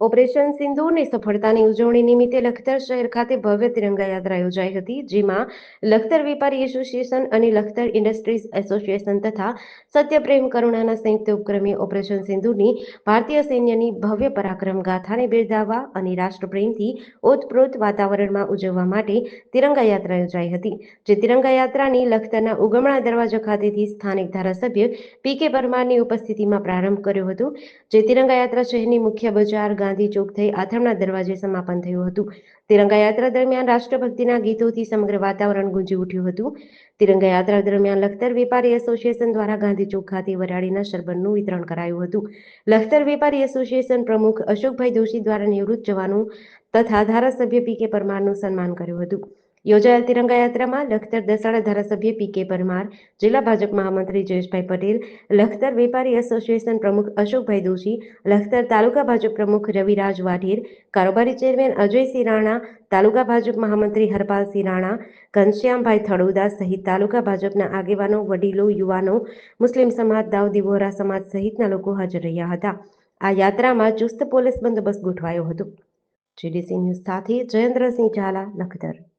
Operation સિંદૂરની સફળતાની ઉજવણી નિમિત્તે લખતર શહેર ખાતે ભવ્ય તિરંગા યાત્રા યોજાઈ હતી, જેમાં લખતર વેપારી એસોસિએશન અને લખતર ઇન્ડસ્ટ્રીઝ એસોસિએશન તથા સત્યપ્રેમ કરુણાના સંયુક્ત ઉપક્રમે ઓપરેશન સિંદૂરની ભારતીય સૈન્યની ભવ્ય પરાક્રમ ગાથાને બિરદાવવા અને રાષ્ટ્રપ્રેમથી ઓતપ્રોત વાતાવરણમાં ઉજવવા માટે તિરંગા યાત્રા યોજાઈ હતી, જે તિરંગા યાત્રાની લખતરના ઉગમણા દરવાજા ખાતેથી સ્થાનિક ધારાસભ્ય પી કે પરમારની ઉપસ્થિતિમાં પ્રારંભ કર્યો હતો, જે તિરંગા યાત્રા શહેરની મુખ્ય બજાર ગાંધી ચોક થઈ આથમના દરવાજે સમાપન થયું હતું. તિરંગા યાત્રા દરમિયાન રાષ્ટ્રભક્તિના ગીતોથી સમગ્ર વાતાવરણ ગુંજી ઉઠ્યું હતું. તિરંગા યાત્રા દરમિયાન લખતર વેપારી એસોસિએશન દ્વારા ગાંધી ચોક ખાતે વરાળીના શરબતનું વિતરણ કરાયું હતું. લખતર વેપારી એસોસિએશન પ્રમુખ અશોકભાઈ દોશી દ્વારા નિવૃત્ત જવાનું તથા ધારાસભ્ય પી કે પરમારનું સન્માન કર્યું હતું. યોજાયેલ તિરંગા યાત્રામાં લખતર દસાડા ધારાસભ્ય પી કે પરમાર, જિલ્લા ભાજપ મહામંત્રી જયેશભાઈ પટેલ, લખતર વેપારી એસોસિએશન પ્રમુખ અશોકભાઈ દોશી, લખતર તાલુકા ભાજપ પ્રમુખ રવિરાજ વાઢેર, કારોબારી ચેરમેન અજયસિંહ રાણા, તાલુકા ભાજપ મહામંત્રી હરપાલસિંહ રાણા, ઘનશ્યામભાઈ થડોદા સહિત તાલુકા ભાજપના આગેવાનો, વડીલો, યુવાનો, મુસ્લિમ સમાજ, દાઉદી વોરા સમાજ સહિતના લોકો હાજર રહ્યા હતા. આ યાત્રામાં ચુસ્ત પોલીસ બંદોબસ્ત ગોઠવાયો હતો. જીડીસી ન્યૂઝ સાથે જયેન્દ્રસિંહ ઝાલા, લખતર.